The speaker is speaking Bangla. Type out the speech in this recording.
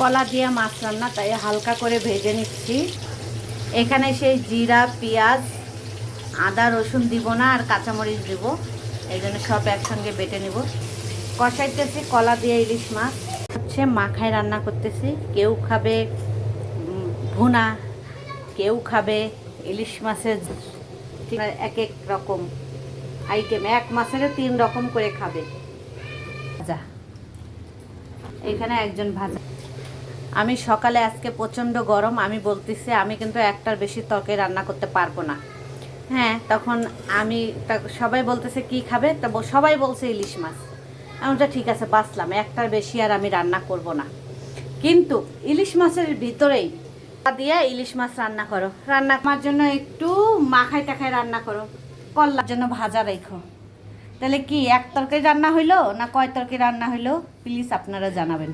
কলা দিয়ে মাছ রান্না, তাই হালকা করে ভেজে নিচ্ছি। এখানে সেই জিরা, পেঁয়াজ, আদা, রসুন দিব না, আর কাঁচামরিচ দিব। এই জন্য সব একসঙ্গে বেটে নিব। কষাইতেছি কলা দিয়ে ইলিশ মাছ। হচ্ছে মাখায় রান্না করতেছি। কেউ খাবে ভুনা, কেউ খাবে ইলিশ মাছের এক এক রকম আইটেম এক মাছের তিন রকম করে খাবে। ভাজা। এখানে একজন ভাজা আমি সকালে আজকে প্রচণ্ড গরম, আমি বলতেছি আমি কিন্তু একটার বেশি তরকারি রান্না করতে পারব না। হ্যাঁ তখন আমি সবাই বলতেছে, কি খাবে? তা সবাই বলছে ইলিশ মাছ। এমনটা ঠিক আছে, বাঁচলাম, একটার বেশি আর আমি রান্না করব না। কিন্তু ইলিশ মাছের ভিতরেই দিয়ে ইলিশ মাছ রান্না করো। রান্না করার জন্য একটু মাখাই টাখাই রান্না করো। করলার জন্য ভাজা রেখো। তাহলে কি, এক তরকারি রান্না হইল না কয় তরকারি রান্না হইল? প্লিজ আপনারা জানাবেন।